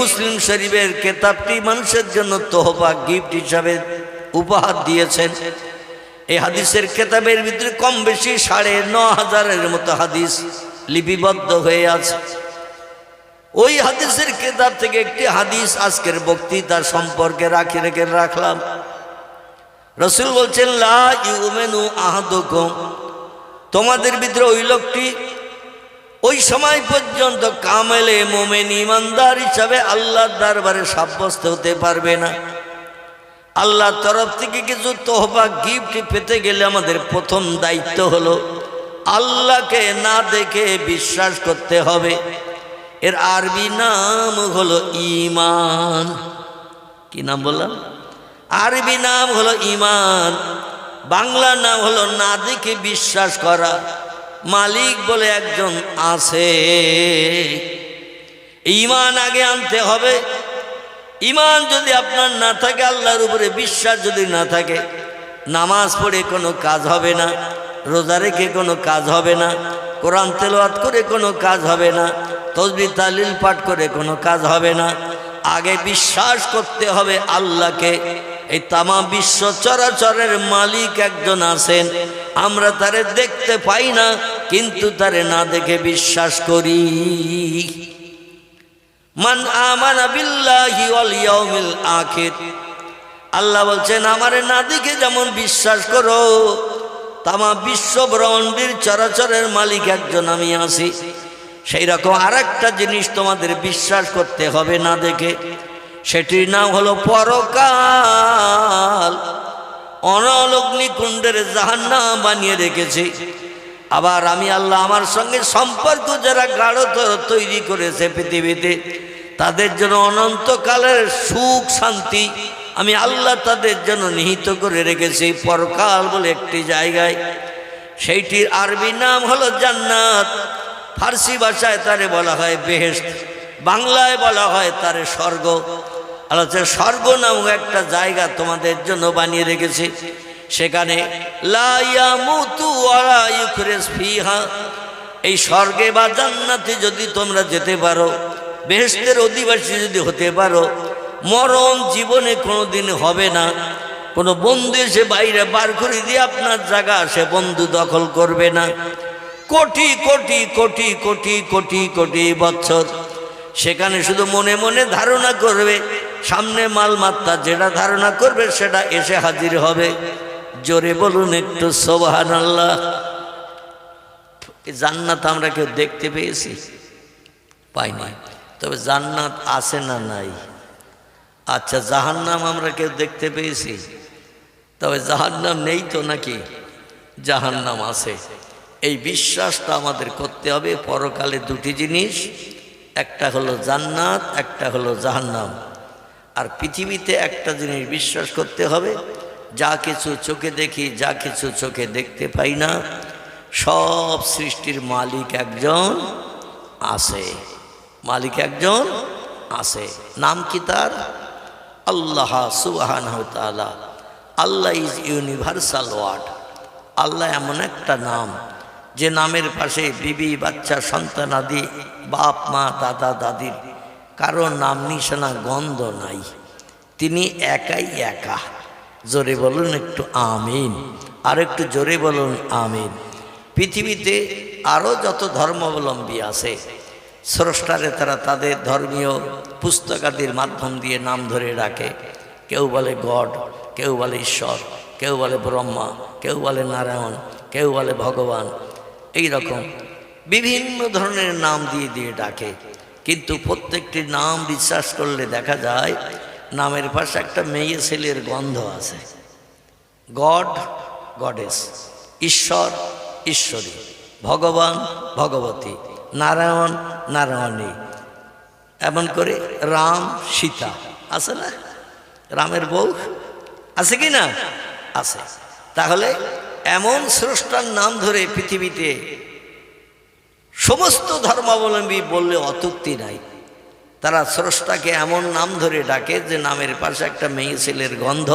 মুসলিম শরীফের কেতাবটি মানুষের জন্য তোহবা গিফট হিসাবে উপহার দিয়েছেন। এই হাদিসের কেতাবের ভিতরে কম বেশি সাড়ে ন হাজারের মতো হাদিস লিপিবদ্ধ হয়ে আছে। ওই হাদিসের কেতাব থেকে একটি হাদিস আজকের বক্তৃতার সম্পর্কে রাখি রেখে রাখলাম। রসুল বলছেন, লা ইউমেনু আহাদুকুম। তোমাদের ভিতরে ওই লোকটি ওই সময় পর্যন্ত কামেলে মোমেন ইমানদার হিসাবে আল্লাহর দরবারে সাব্যস্ত হতে পারবে না। আল্লাহর তরফ থেকে কিছু তোহবা গিফট পেতে গেলে আমাদের প্রথম দায়িত্ব হলো আল্লাহকে না দেখে বিশ্বাস করতে হবে। এর আরবি নাম হলো ইমান কি নাম বললাম? আরবি নাম হলো ইমান বাংলা নাম হলো না দেখে বিশ্বাস করা। মালিক বলে একজন আছে। ইমান আগে আনতে হবে। ইমান যদি আপনার না থাকে, আল্লাহর উপরে বিশ্বাস যদি না থাকে, নামাজ পড়ে কোনো কাজ হবে না, রোজা রেখে কোনো কাজ হবে না, কোরআন তেলাওয়াত করে কোনো কাজ হবে না, তসবি তালিল পাঠ করে কোনো কাজ হবে না, আগে বিশ্বাস করতে হবে আল্লাহকে। এই তামা বিশ্ব চরাচরের মালিক একজন আছেন। আমরা তারে দেখতে পাই না, কিন্তু তারে না দেখে বিশ্বাস করি। মান আমানা আল্লাহ বলছেন, আমারে না দেখে যেমন বিশ্বাস করো, তামা বিশ্ব ব্রহ্মাণ্ডের চরাচরের মালিক একজন আমি আছি। সেই রকম আর একটা জিনিস তোমাদের বিশ্বাস করতে হবে না দেখে। সেটির নাম হলো পরকাল। অনলগ্নি কুণ্ডের জাহান্না বানিয়ে রেখেছি। আবার আমি আল্লাহ আমার সঙ্গে সম্পর্ক যারা গাঢ়তর তৈরি করেছে পৃথিবীতে, তাদের জন্য অনন্তকালের সুখ, শান্তি আমি আল্লাহ তাদের জন্য নিহিত করে রেখেছি। পরকাল বলে একটি জায়গায়। সেইটির আরবি নাম হলো জান্নাত। ফার্সি ভাষায় তারে বলা হয় বেহেস্ত বাংলায় বলা হয় তারে স্বর্গ। আল্লাহ স্বর্গ নামক একটা জায়গা তোমাদের জন্য বানিয়ে রেখেছি। সেখানে এই স্বর্গে বা জান্নাতে যদি তোমরা যেতে পারো বেহেস্তের অধিবাসী যদি হতে পারো, মরণ জীবনে কোনো দিন হবে না। কোনো বন্ধু এসে বাইরে বার করে দিয়ে আপনার জায়গা সে বন্ধু দখল করবে না। কোটি কোটি কোটি কোটি কোটি কোটি বছর সেখানে শুধু মনে মনে ধারণা করবে সামনে মালমাত্রা যেটা ধারণা করবে সেটা এসে হাজির হবে। জোরে বলুন একটু সোবাহান আল্লাহ জান্নাত আমরা কেউ দেখতে পেয়েছি? পাইনি। তবে জান্নাত আছে না নাই? আচ্ছা জাহান্নাম আমরা কেউ দেখতে পেয়েছি? তবে জাহান্নাম নেই তো নাকি? জাহান্নাম আছে। এই বিশ্বাসটা আমাদের করতে হবে। পরকালে দুটি জিনিস, একটা হলো জান্নাত, একটা হলো জাহান্নাম। আর পৃথিবীতে একটা জিনিস বিশ্বাস করতে হবে, যা কিছু চোখে দেখি, যা কিছু চোখে দেখতে পাই না, সব সৃষ্টির মালিক একজন আছে। মালিক একজন আছে। নাম কি তার? আল্লাহ সুবাহান Allah is universal word. Allah এমন একটা নাম, যে নামের পাশে বিবি, বাচ্চা, সন্তান আদি, বাপ, মা, দাদা, দাদির কারও নাম নিশানা, গন্ধ নাই। তিনি একাই একা। জোরে বলুন একটু আমিন। আর একটু জোরে বলুন আমিন। পৃথিবীতে আরও যত ধর্মাবলম্বী আছে, স্রষ্টারে তারা তাদের ধর্মীয় পুস্তকাদির মাধ্যম দিয়ে নাম ধরে রাখে। কেউ বলে গড, কেউ বলে ঈশ্বর, কেউ বলে ব্রহ্মা, কেউ বলে নারায়ণ, কেউ বলে ভগবান। এই রকম বিভিন্ন ধরনের নাম দিয়ে দিয়ে ডাকে। কিন্তু প্রত্যেকটি নাম বিশ্বাস করলে দেখা যায়, নামের পাশে একটা মেয়ে ছেলের গন্ধ আছে। গড, গডেস, ঈশ্বর, ঈশ্বরী, ভগবান, ভগবতী, নারায়ণ, নারায়ণী, এমন করে রাম, সীতা, আছে না? রামের বউ আছে কি না? আছে। তাহলে এমন স্রষ্টার নাম ধরে পৃথিবীতে সমস্ত ধর্মাবলম্বী বললে অতুক্তি নাই। তারা স্রষ্টাকে এমন নাম ধরে ডাকে যে নামের পাশে একটা মেয়ে ছেলের গন্ধ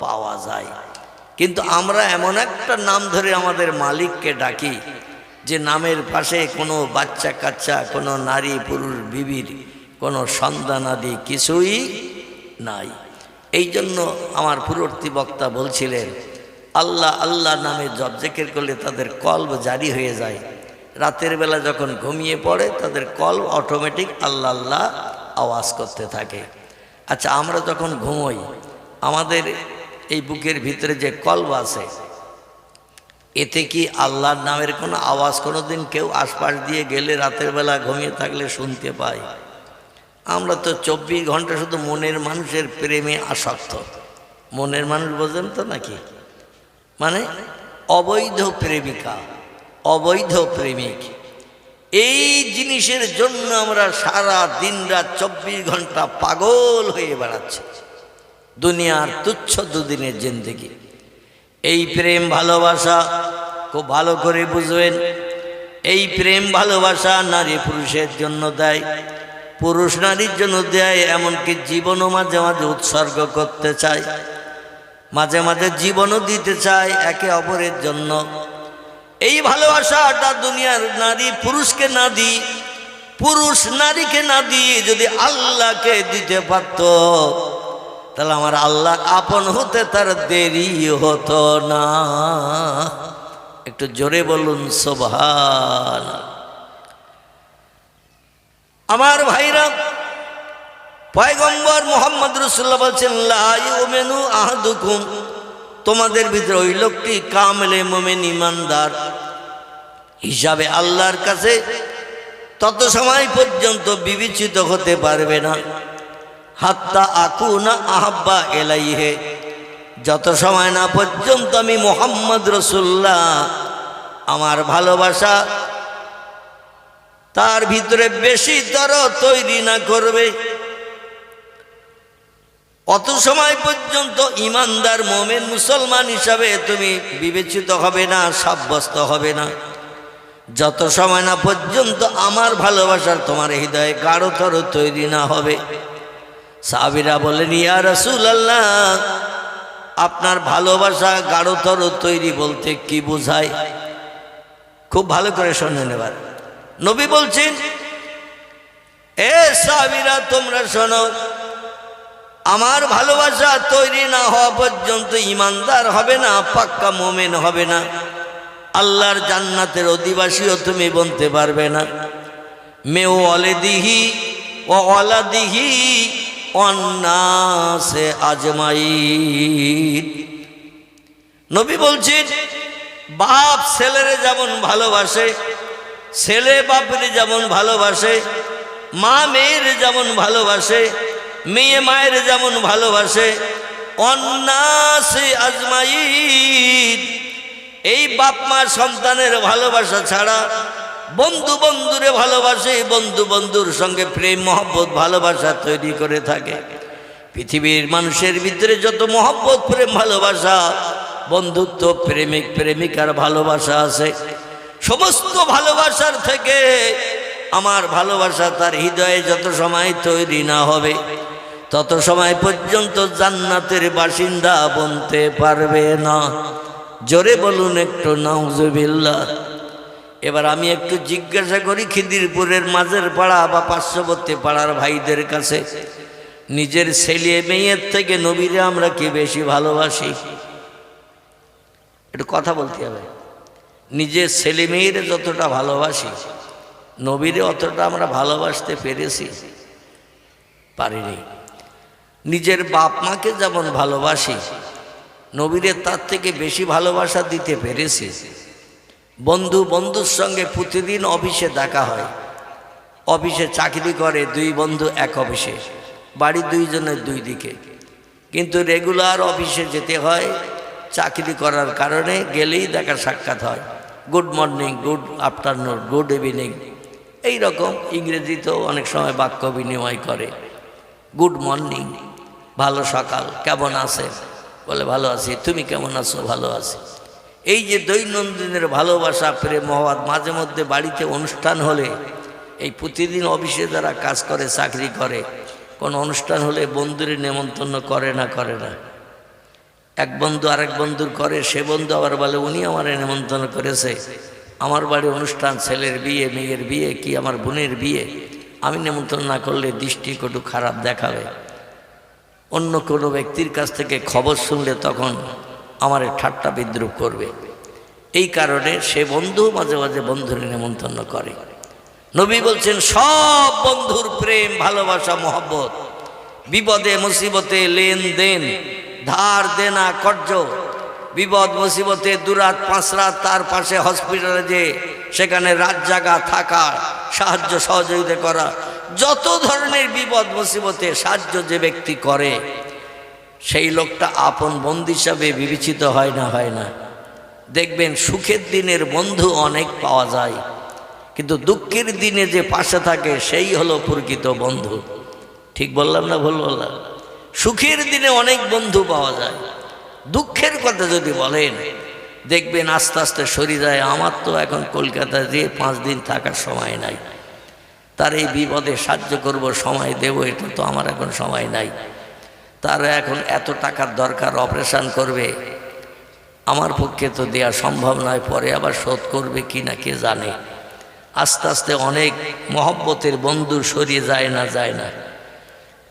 পাওয়া যায়। কিন্তু আমরা এমন একটা নাম ধরে আমাদের মালিককে ডাকি যে নামের পাশে কোনো বাচ্চা কাচ্চা, কোনো নারী, পুরুষ, বিবির, কোনো সন্ধানাদি কিছুই নাই। এই জন্য আমার পূর্ববর্তী বক্তা বলছিলেন, আল্লাহ আল্লাহ নামে জব জেকের করলে তাদের কল্ব জারি হয়ে যায়। রাতের বেলা যখন ঘুমিয়ে পড়ে, তাদের কল অটোমেটিক আল্লাহ আল্লাহ আওয়াজ করতে থাকে। আচ্ছা আমরা যখন ঘুমোই, আমাদের এই বুকের ভিতরে যে কল্ব আছে, এতে কি আল্লাহর নামের কোনো আওয়াজ কোনো দিন কেউ আশপাশ দিয়ে গেলে রাতের বেলা ঘুমিয়ে থাকলে শুনতে পাই আমরা তো চব্বিশ ঘণ্টা শুধু মনের মানুষের প্রেমে আসক্ত। মনের মানুষ বোঝেন তো নাকি? মানে অবৈধ প্রেমিকা। অবৈধ প্রেমিক। এই জিনিসের জন্য আমরা সারা দিন রাত চব্বিশ ঘণ্টা পাগল হয়ে বেড়াচ্ছি। দুনিয়ার তুচ্ছ দুদিনের জিন্দগি। এই প্রেম ভালোবাসা খুব ভালো করে বুঝবেন। এই প্রেম ভালোবাসা নারী পুরুষের জন্য দেয়, পুরুষ নারীর জন্য দেয়, এমনকি জীবনও মাঝে মাঝে উৎসর্গ করতে চায়। মাঝে মাঝে জীবনও দিতে চায় একে অপরের জন্য। এই ভালোবাসাটা দুনিয়ার নারী পুরুষকে না দিই, পুরুষ নারীকে না দিয়ে যদি আল্লাহকে দিতে পারত, তাহলে আমার আল্লাহ আপন হতে তার দেরি হতো না। একটু জোরে বলুন সোভান আমার ভাইরা, পয়গম্বর মোহাম্মদ রসুল্লাহ বলছেন লাইমেনু আহাদুকুম। তোমাদের ভিতরে ওই লোকটি কামলে মোমেন ইমানদার। হিসাবে আল্লাহর কাছে তত সময় পর্যন্ত বিবেচিত হতে পারবে না। হাত্তা আকু না আহাব্বা এলাইহে। যত সময় না পর্যন্ত আমি মোহাম্মদ রসুল্লাহ আমার ভালোবাসা তার ভিতরে বেশি তর তৈরি না করবে। অত সময় পর্যন্ত ইমানদার মোমেন মুসলমান হিসাবে তুমি বিবেচিত হবে না, সাব্যস্ত হবে না। যত সময় না পর্যন্ত আমার ভালোবাসার তোমার হৃদয়ে গাঢ়তর তৈরি না হবে। সাবিরা বলেন ইয়া রসুল আল্লাহ আপনার ভালোবাসা গাঢ়তর তৈরি বলতে কি বোঝায়? খুব ভালো করে শোনেন এবার। নবী বলছেন, এ সাবিরা তোমরা শোনো আমার ভালোবাসা তৈরি না হওয়া পর্যন্ত ইমানদার হবে না, পাক্কা মোমেন হবে না। আল্লাহর জান্নাতের অধিবাসীও তুমি বলতে পারবে না। মেও অলে দিহি ও অলা দিহি অন্নাসে আজমাই নবী বলছেন, বাপ ছেলেরে যেমন ভালোবাসে, ছেলে বাপরে যেমন ভালোবাসে, মা মেয়ের যেমন ভালোবাসে মেয়ে মায়ের যেমন ভালোবাসে অন্যাসে আজমাইদ এই বাপ মা সন্তানের ভালোবাসা ছাড়া বন্ধু বন্ধুরে ভালোবাসে, বন্ধু বন্ধুর সঙ্গে প্রেম, মহব্বত, ভালোবাসা তৈরি করে থাকে। পৃথিবীর মানুষের ভিতরে যত মহব্বত, প্রেম, ভালোবাসা, বন্ধুত্ব, প্রেমিক, প্রেমিকার ভালোবাসা আছে। সমস্ত ভালোবাসার থেকে আমার ভালোবাসা তার হৃদয়ে যত সময় তৈরি না হবে তত সময় পর্যন্ত জান্নাতের বাসিন্দা বনতে পারবে না। জোরে বলুন একটু, নাউজুবিল্লাহ। এবার আমি একটু জিজ্ঞাসা করি খিদিরপুরের মাঝের পাড়া বা পার্শ্ববর্তী পাড়ার ভাইদের কাছে। নিজের ছেলে মেয়ের থেকে নবীরে আমরা কি বেশি ভালোবাসি? একটু কথা বলতে হবে। নিজের ছেলে মেয়েরে যতটা ভালোবাসি, নবীরে অতটা আমরা ভালোবাসতে পেরেছি। পারিনি। নিজের বাপ মাকে যেমন ভালোবাসি, নবীরে তার থেকে বেশি ভালোবাসা দিতে পেরেছি। বন্ধু বন্ধুর সঙ্গে প্রতিদিন অফিসে দেখা হয়। অফিসে চাকরি করে দুই বন্ধু এক অফিসে, বাড়ি দুইজনের দুই দিকে। কিন্তু রেগুলার অফিসে যেতে হয়, চাকরি করার কারণে গেলেই দেখা সাক্ষাৎ হয়, good morning, good afternoon, good evening. এই রকম ইংরেজিতেও অনেক সময় বাক্য বিনিময় করে, গুড মর্নিং। ভালো সকাল, কেমন আছে? বলে, ভালো আছি। তুমি কেমন আছো? ভালো আছি। এই যে দৈনন্দিনের ভালোবাসা, প্রেম মহাবাদ মাঝে মধ্যে বাড়িতে অনুষ্ঠান হলে, এই প্রতিদিন অফিসে যারা কাজ করে, চাকরি করে, কোন অনুষ্ঠান হলে বন্ধুরে নেমন্তন্ন করে না করে না। এক বন্ধু আরেক বন্ধুর করে, সে বন্ধু আবার বলে, উনি আমার নেমন্তন্ন করেছে। আমার বাড়ি অনুষ্ঠান, ছেলের বিয়ে, মেয়ের বিয়ে, কি আমার বোনের বিয়ে? আমি নেমন্তন্ন না করলে দৃষ্টি কটু খারাপ দেখাবে। অন্য কোনো ব্যক্তির কাছ থেকে খবর শুনলে তখন আমার ঠাট্টা বিদ্রুপ করবে। এই কারণে সে বন্ধু মাঝে মাঝে বন্ধুর নেমন্তন্ন করে। নবী বলছেন, সব বন্ধুর প্রেম, ভালোবাসা, মহব্বত, বিপদে, মুসিবতে লেনদেন ধার দেনা কর্য বিপদ, মুসিবতে দুরাত, পাঁচ রাত, তার পাশে হসপিটালে যে সেখানে রাত জাগা, থাকা, সাহায্য সহযোগিতা করা যত ধরনের বিপদ মুসিবতে সাহায্য যে ব্যক্তি করে, সেই লোকটা আপন বন্ধু হিসাবে বিবেচিত হয় না হয় না। দেখবেন সুখের দিনের বন্ধু অনেক পাওয়া যায়, কিন্তু দুঃখের দিনে যে পাশে থাকে, সেই হলো প্রকৃত বন্ধু। ঠিক বললাম না ভুল বললাম? সুখের দিনে অনেক বন্ধু পাওয়া যায়। দুঃখের কথা যদি বলেন, দেখবেন আস্তে আস্তে সরে যায়। আমার তো এখন কলকাতায় দিয়ে পাঁচ দিন থাকার সময় নাই। তার এই বিপদে সাহায্য করব, সময় দেব, এটা তো আমার এখন সময় নাই। তার এখন এত টাকার দরকার, অপারেশন করবে। আমার পক্ষে তো দেওয়া সম্ভব নয়, পরে আবার শোধ করবে কি না কে জানে। আস্তে আস্তে অনেক মহব্বতের বন্ধু সরিয়ে যায় না যায় না।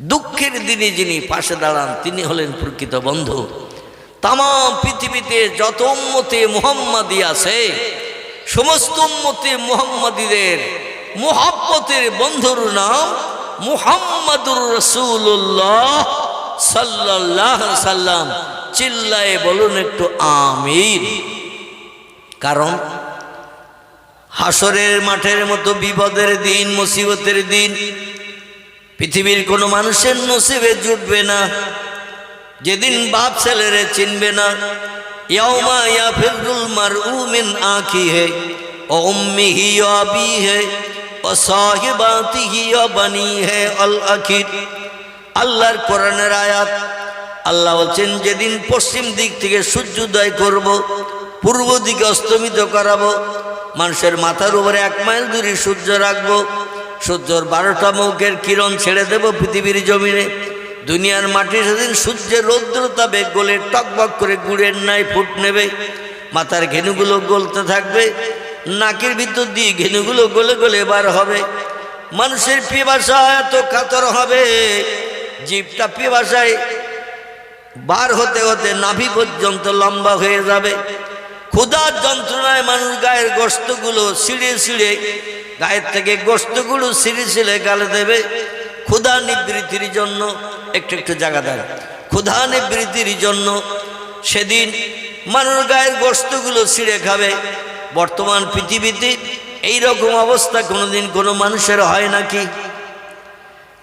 দুঃখের দিনে যিনি পাশে দাঁড়ান, তিনি হলেন প্রকৃত বন্ধু। তাম পৃথিবীতে যত উম্মতে মোহাম্মদী আছে, সমস্ত উম্মতে মোহাম্মদীদের মোহাব্বতের বন্ধুর নাম মুহাম্মাদুর রসুল্লাহ সাল্লাহ সাল্লাম। চিল্লায় বলুন একটু আমির কারণ হাসরের মাঠের মতো বিপদের দিন, মুসিবতের দিন, পৃথিবীর কোনো মানুষের নসিবে জুটবে না। যেদিন বাপ ছেলেরে চিনবে না, ইয়াউমা ইয়াফিরুল মারউ মিন আখিহি, ও উম্মিহি ওয়া আবিহি। ওয়া সাহিবাতিহি আল্লাহর কোরআনের আয়াত। আল্লাহ বলছেন, যেদিন পশ্চিম দিক থেকে সূর্যোদয় করব, পূর্ব দিকে অস্তমিত করাবো, মানুষের মাথার উপরে এক মাইল দূরে সূর্য রাখব, সূর্যর বারোটা মুখের কিরণ ছেড়ে দেব পৃথিবীর জমিনে। দুনিয়ার মাটি সেদিন সূর্যের রৌদ্রতা বেগ গলে টকবক করে গুড়ের নাই ফুট নেবে। মাথার ঘেনুগুলো গলতে থাকবে। নাকের ভিতর দিয়ে ঘেনুগুলো গলে গলে বার হবে। মানুষের পিবাসা এত কাতর হবে। জীবটা পিবাসায় বার হতে হতে নাভি পর্যন্ত লম্বা হয়ে যাবে। ক্ষুধার যন্ত্রণায় মানুষ গায়ের গোস্তগুলো ছিঁড়ে ছিঁড়ে গায়ের থেকে গোস্তগুলো ছিঁড়ে ছিঁড়ে গালে দেবে। ক্ষুধা নিবৃত্তির জন্য একটু একটু জায়গা দেয় ক্ষুধা নিবৃত্তির জন্য সেদিন মানুষ গায়ের গোস্তগুলো ছিঁড়ে খাবে। বর্তমান পৃথিবীতে এই রকম অবস্থা কোনোদিন কোনো মানুষের হয় নাকি?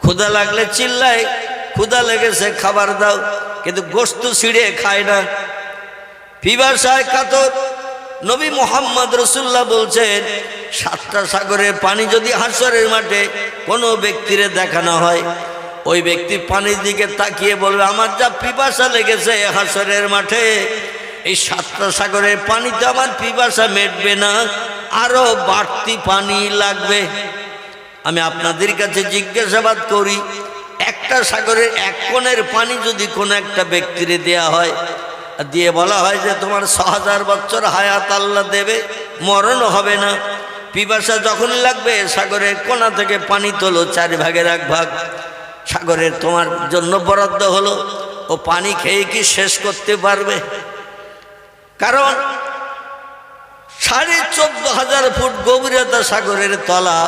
ক্ষুদা লাগলে চিল্লায় ক্ষুদা লেগেছে খাবার দাও, কিন্তু গোস্ত ছিঁড়ে খায় না। পিবাসায় কাতর। নবী মোহাম্মদ রসুল্লাহ বলছেন, সাতটা সাগরের পানি যদি হাসরের মাঠে কোনো ব্যক্তিরে দেখানো হয়, ওই ব্যক্তি পানির দিকে তাকিয়ে বলবে, আমার যা পিপাসা লেগেছে হাসরের মাঠে। এই সাতটা সাগরের পানিতে আমার পিপাসা মেটবে না, আরও বাড়তি পানি লাগবে। আমি আপনাদের কাছে জিজ্ঞাসাবাদ করি, একটা সাগরের এক কোণের পানি যদি কোনো একটা ব্যক্তিরে দেয়া হয়, দিয়ে বলা হয় যে তোমার ছ হাজার বছর হায়াত আল্লাহ দেবে, মরণ হবে না। পিপাসা যখনই লাগবে, সাগরের কোনা থেকে পানি তোলো চার ভাগের এক ভাগ। সাগরের তোমার জন্য বরাদ্দ হলো, ও পানি খেয়ে কি শেষ করতে পারবে? কারণ সাড়ে চোদ্দ হাজার ফুট গভীরতা সাগরের তলা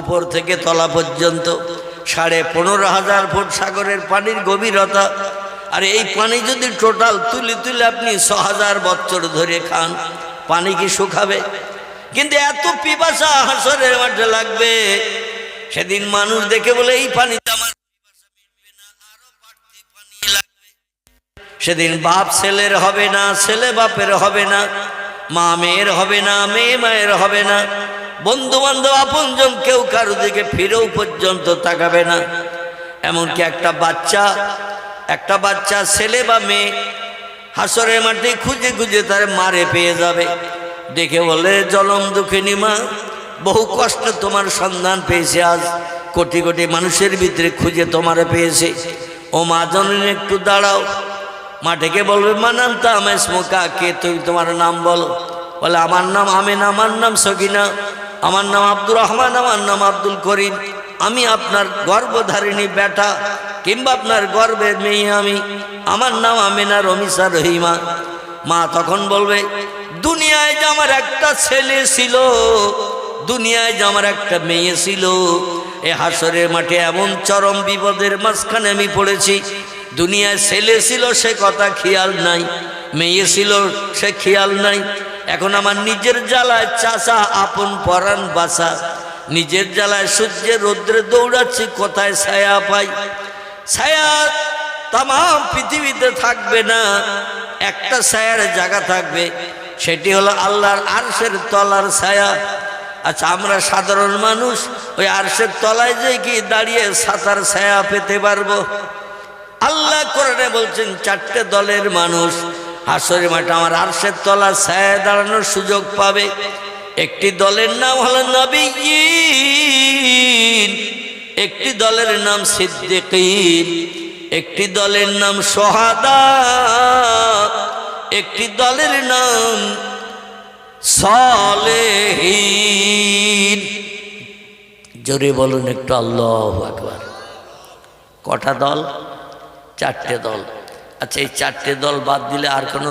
উপর থেকে তলা পর্যন্ত, সাড়ে পনেরো হাজার ফুট সাগরের পানির গভীরতা। আর এই পানি যদি টোটাল তুলে তুলে আপনি ছ হাজার বছর ধরে খান, পানি কি শুকাবে? কিন্তু এত পিপাসা হাসরের মাঠে লাগবে, সেদিন মানুষ দেখে বলে, এই পানিতে আমার সেদিন বাপ ছেলের হবে না, ছেলে বাপের হবে না, মা মেয়ের হবে না, মেয়ে মায়ের হবে না বন্ধু বান্ধব আপনজন কেউ কারও দিকে ফিরেও পর্যন্ত তাকাবে না। এমনকি একটা বাচ্চা একটা বাচ্চা ছেলে বা মেয়ে হাসরের মাঠে খুঁজে খুঁজে তার মারে পেয়ে যাবে। দেখে বলে জলম দুঃখিনী মা, বহু কষ্ট তোমার সন্ধান পেয়েছে, আজ কোটি কোটি মানুষের ভিতরে খুঁজে তোমারে পেয়েছে। ও মা, জননী, একটু দাঁড়াও মাঠেকে বলবে আমায় স্মোকা কে তুমি তোমার নাম বলো। বলে, আমার নাম আমিন, আমার নাম সকিনা আমার নাম আব্দুর রহমান, আমার নাম আব্দুল করিম। আমি আপনার গর্ভধারিণী বেটা, কিংবা আপনার গর্বের মেয়ে আমি। আমার নাম আমিনা রমিসা রহিমা। মা তখন বলবে, দুনিয়ায় যে আমার একটা ছেলে ছিল, দুনিয়ায় যে আমার একটা মেয়ে ছিল, এ হাসরের মাঠে এমন চরম বিপদের মাঝখানে আমি পড়েছি। দুনিয়ায় ছেলে ছিল, সে কথা খেয়াল নাই। মেয়ে ছিল, সে খেয়াল নাই। এখন আমার নিজের জ্বালায় চাষা আপন পরাণ বাসা নিজের জ্বালায় সূর্যের রৌদ্রে দৌড়াচ্ছি, কোথায় ছায়া পাই? ছায়া তাম পৃথিবীতে থাকবে না, একটা ছায়ার জায়গা থাকবে। সেটি হলো আল্লাহর আরশের তলার ছায়া। আচ্ছা আমরা সাধারণ মানুষ, ওই আরশের তলায় যে কি দাঁড়িয়ে সাঁতার ছায়া পেতে পারব? আল্লাহ কোরআনে বলছেন, চারটে দলের মানুষ হাসরের মাঠে আমার আরশের তলা ছায়া দাঁড়ানোর সুযোগ পাবে। একটি দলের নাম হলো নবী একটি দলের নাম সিদ্দিকিন, একটি দলের নাম সোহাদা, একটি দলের নাম সালেহীন। জোরে বলুন একটু আল্লাহ আকবার। কটা দল? চারটে দল। আচ্ছা এই চারটে দল বাদ দিলে আর কোনো